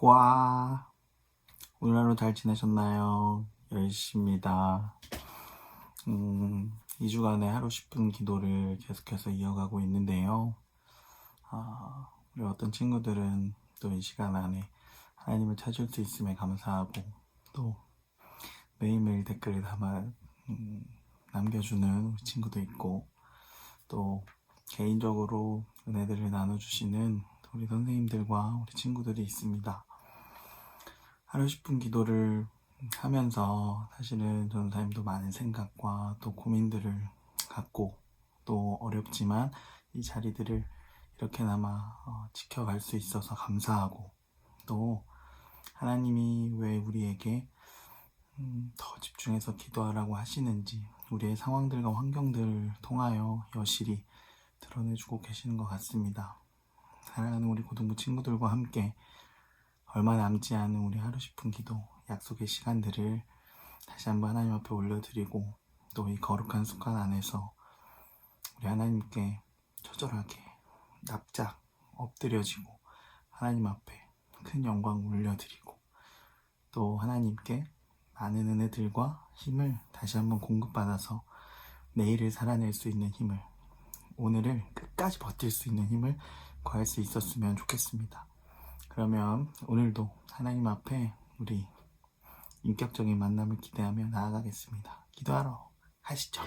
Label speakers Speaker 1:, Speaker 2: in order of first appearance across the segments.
Speaker 1: 와 오늘 하루 잘 지내셨나요? 10시입니다. 음, 2주간의 하루 10분 기도를 계속해서 이어가고 있는데요. 아, 우리 어떤 친구들은 또 이 시간 안에 하나님을 찾을 수 있음에 감사하고 또 매일매일 댓글을 담아 음, 남겨주는 친구도 있고 또 개인적으로 은혜들을 나눠주시는 우리 선생님들과 우리 친구들이 있습니다. 하루 10분 기도를 하면서 사실은 전사님도 많은 생각과 또 고민들을 갖고 또 어렵지만 이 자리들을 이렇게나마 어, 지켜갈 수 있어서 감사하고 또 하나님이 왜 우리에게 음, 더 집중해서 기도하라고 하시는지 우리의 상황들과 환경들을 통하여 여실히 드러내주고 계시는 것 같습니다. 사랑하는 우리 고등부 친구들과 함께 얼마 남지 않은 우리 하루 10분 기도 약속의 시간들을 다시 한번 하나님 앞에 올려드리고 또 이 거룩한 습관 안에서 우리 하나님께 처절하게 납작 엎드려지고 하나님 앞에 큰 영광 올려드리고 또 하나님께 많은 은혜들과 힘을 다시 한번 공급받아서 내일을 살아낼 수 있는 힘을 오늘을 끝까지 버틸 수 있는 힘을 구할 수 있었으면 좋겠습니다. 그러면 오늘도 하나님 앞에 우리 인격적인 만남을 기대하며 나아가겠습니다. 기도하러 가시죠.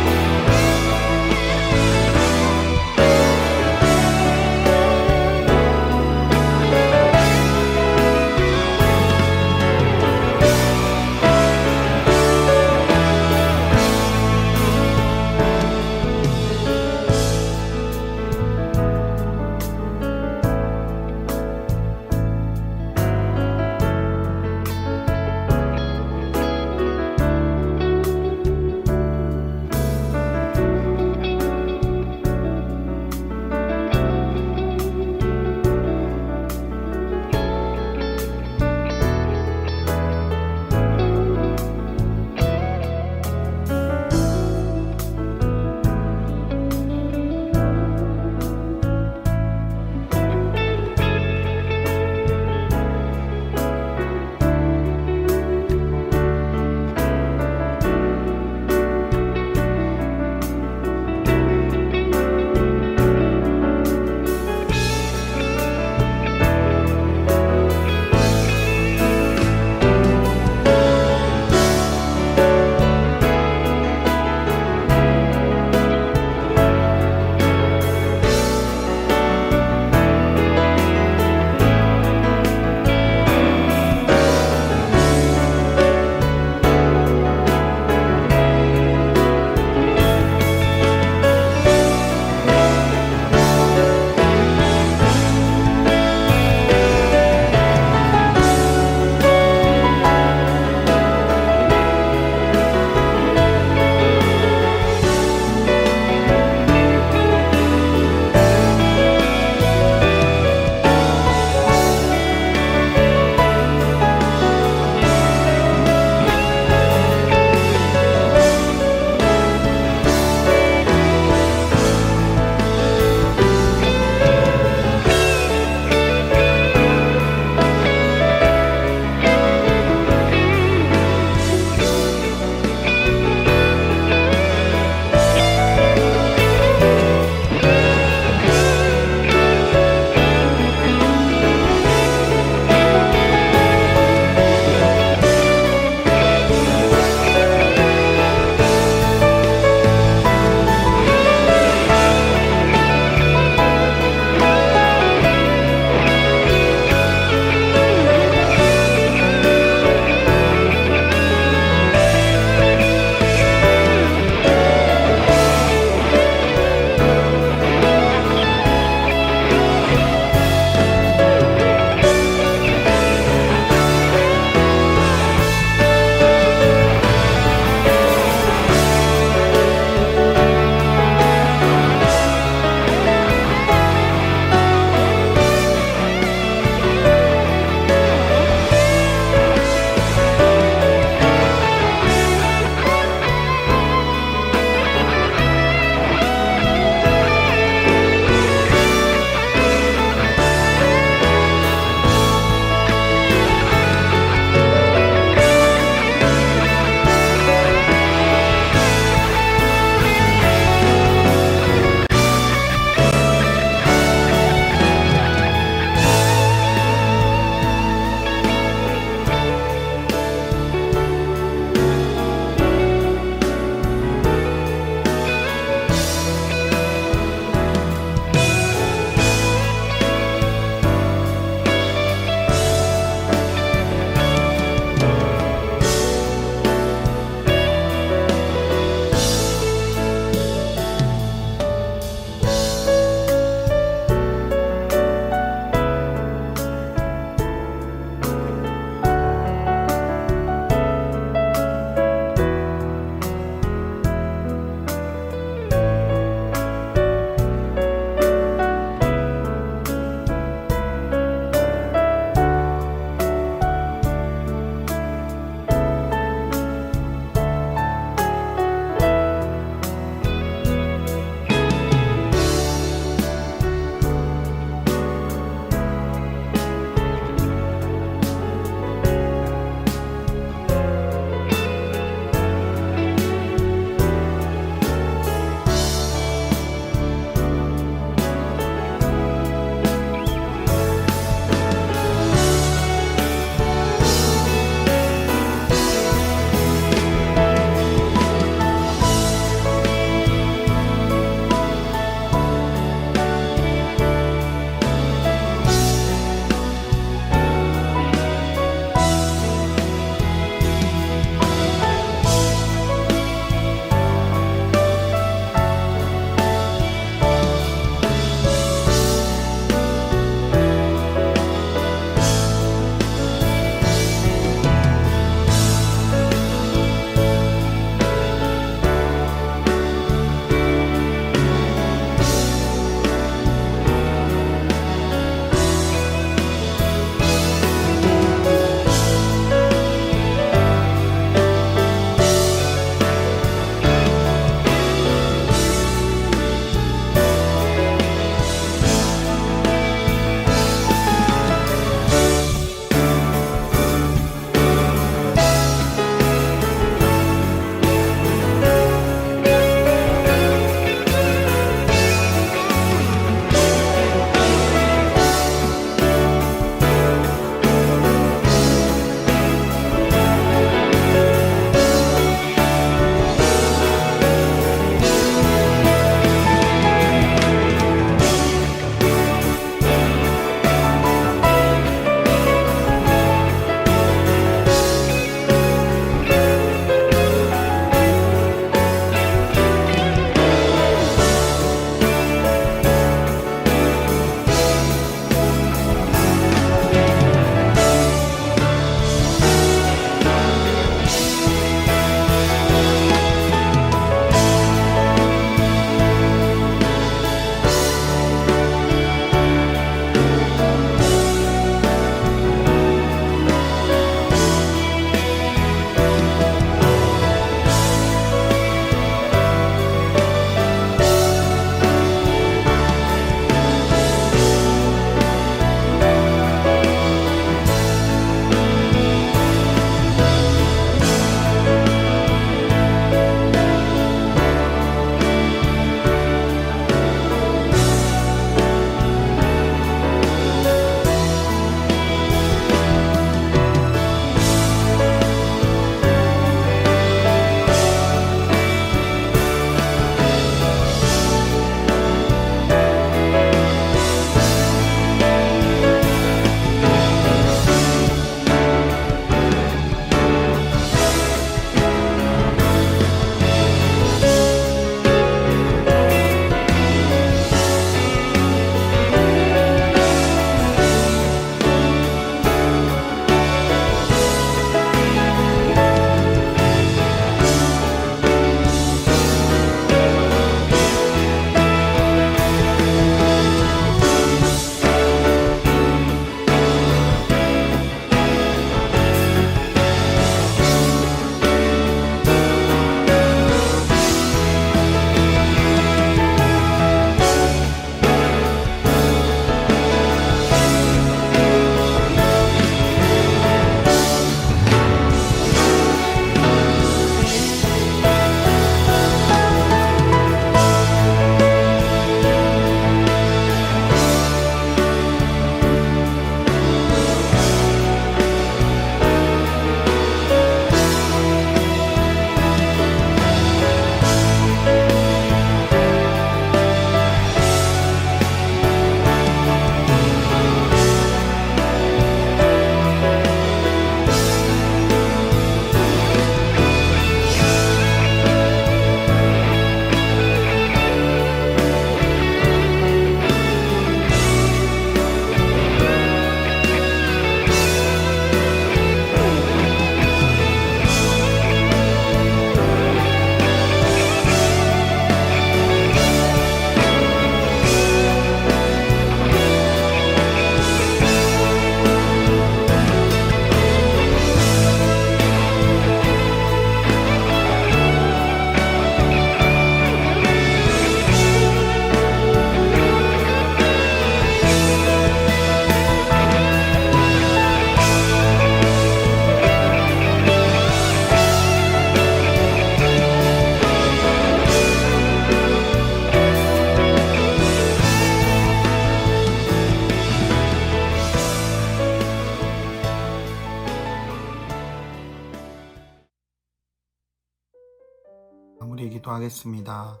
Speaker 1: 마무리 기도하겠습니다.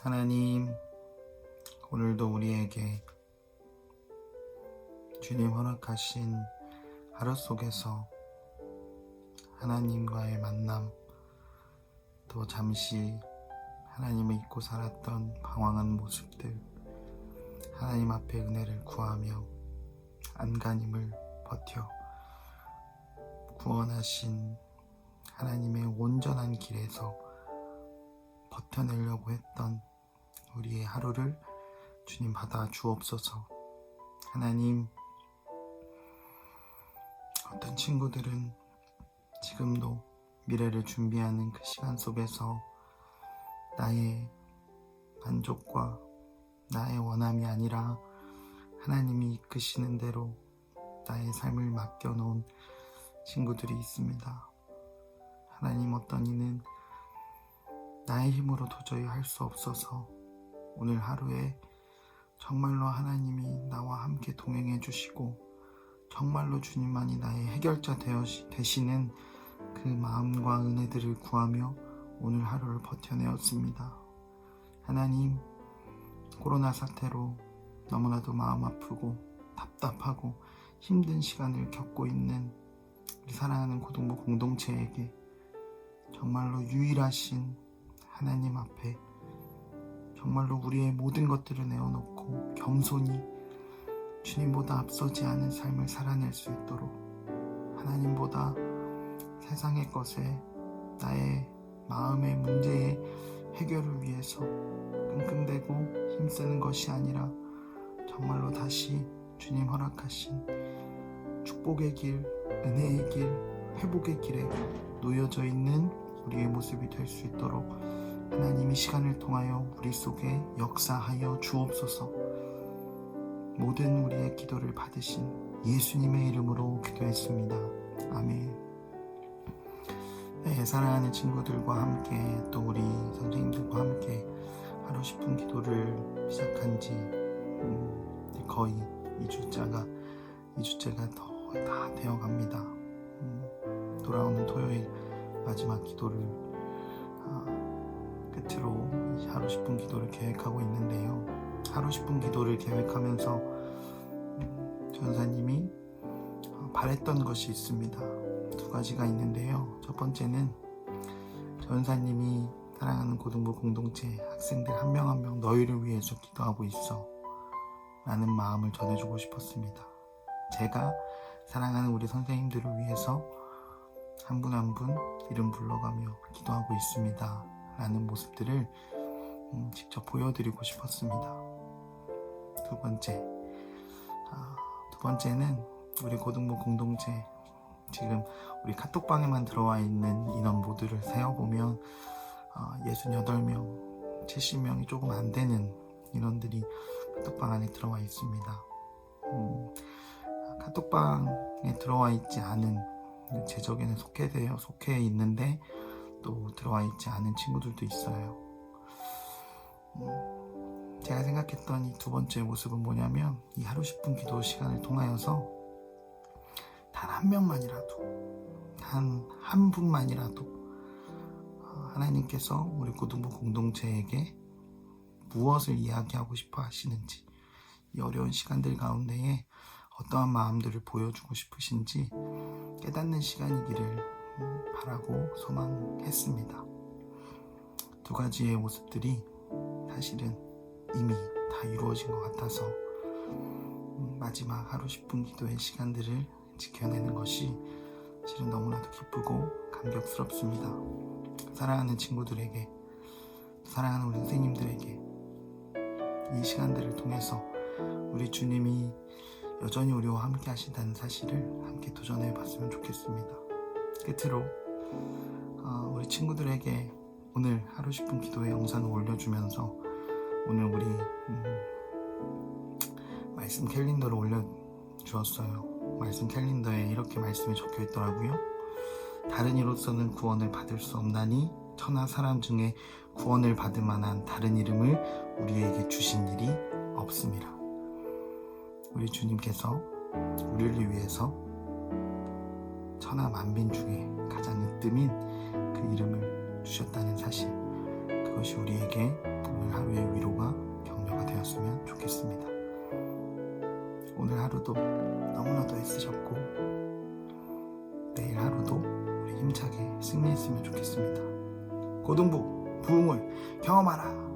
Speaker 1: 하나님, 오늘도 우리에게 주님 허락하신 하루 속에서 하나님과의 만남, 또 잠시 하나님을 잊고 살았던 방황한 모습들, 하나님 앞에 은혜를 구하며 안간힘을 버텨 구원하신 하나님의 온전한 길에서 버텨내려고 했던 우리의 하루를 주님 받아 주옵소서. 하나님, 어떤 친구들은 지금도 미래를 준비하는 그 시간 속에서 나의 만족과 나의 원함이 아니라 하나님이 이끄시는 대로 나의 삶을 맡겨놓은 친구들이 있습니다. 하나님 어떤 이는 나의 힘으로 도저히 할 수 없어서 오늘 하루에 정말로 하나님이 나와 함께 동행해 주시고 정말로 주님만이 나의 해결자 되시는 그 마음과 은혜들을 구하며 오늘 하루를 버텨내었습니다. 하나님, 코로나 사태로 너무나도 마음 아프고 답답하고 힘든 시간을 겪고 있는 우리 사랑하는 고등부 공동체에게 정말로 유일하신 하나님 앞에 정말로 우리의 모든 것들을 내어놓고 겸손히 주님보다 앞서지 않은 삶을 살아낼 수 있도록 하나님보다 세상의 것에 나의 마음의 문제의 해결을 위해서 끙끙대고 힘쓰는 것이 아니라 정말로 다시 주님 허락하신 축복의 길, 은혜의 길, 회복의 길에 놓여져 있는 우리의 모습이 될 수 있도록 하나님이 시간을 통하여 우리 속에 역사하여 주옵소서 모든 우리의 기도를 받으신 예수님의 이름으로 기도했습니다. 아멘. 네, 사랑하는 친구들과 함께 또 우리 선생님들과 함께 하루 10분 기도를 시작한 지 음, 거의 2주차가 2주째가 더 다 되어 갑니다. 음, 돌아오는 토요일 마지막 기도를 아, 끝으로 이 하루 10분 기도를 계획하고 있는데요. 하루 10분 기도를 계획하면서 음, 전사님이 어, 바랬던 것이 있습니다. 두 가지가 있는데요. 첫 번째는 전사님이 사랑하는 고등부 공동체 학생들 한 명 한 명 너희를 위해서 기도하고 있어 라는 마음을 전해주고 싶었습니다. 제가 사랑하는 우리 선생님들을 위해서 한 분 한 분 이름 불러가며 기도하고 있습니다. 라는 모습들을 음, 직접 보여드리고 싶었습니다. 두 번째, 아, 두 번째는 우리 고등부 공동체 지금 우리 카톡방에만 들어와 있는 인원 모두를 세어보면 어, 68명, 70명이 조금 안 되는 인원들이 카톡방 안에 들어와 있습니다. 음, 카톡방에 들어와 있지 않은 제적에는 속해되어 속해 있는데 또 들어와 있지 않은 친구들도 있어요. 음, 제가 생각했던 이 두 번째 모습은 뭐냐면 이 하루 10분 기도 시간을 통하여서 단 한 명만이라도 단 한 분만이라도 어, 하나님께서 우리 고등부 공동체에게 무엇을 이야기하고 싶어 하시는지 이 어려운 시간들 가운데에 어떠한 마음들을 보여주고 싶으신지 깨닫는 시간이기를 음, 바라고 소망했습니다. 두 가지의 모습들이 사실은 이미 다 이루어진 것 같아서 음, 마지막 하루 10분 기도의 시간들을 지켜내는 것이 실은 너무나도 기쁘고 감격스럽습니다. 사랑하는 친구들에게, 사랑하는 우리 선생님들에게 이 시간들을 통해서 우리 주님이 여전히 우리와 함께 하신다는 사실을 함께 도전해 봤으면 좋겠습니다. 끝으로 어, 우리 친구들에게 오늘 하루 10분 기도의 영상을 올려주면서 오늘 우리 음, 말씀 캘린더를 올려주었어요. 말씀 캘린더에 이렇게 말씀이 적혀 있더라고요. 다른 이로서는 구원을 받을 수 없나니 천하 사람 중에 구원을 받을 만한 다른 이름을 우리에게 주신 일이 없습니다. 우리 주님께서 우리를 위해서 천하 만민 중에 가장 으뜸인 그 이름을 주셨다는 사실 그것이 우리에게 오늘 하루의 위로가 격려가 되었으면 좋겠습니다. 오늘 하루도 너무나도 애쓰셨고 내일 하루도 우리 힘차게 승리했으면 좋겠습니다. 고등부 부흥을 경험하라.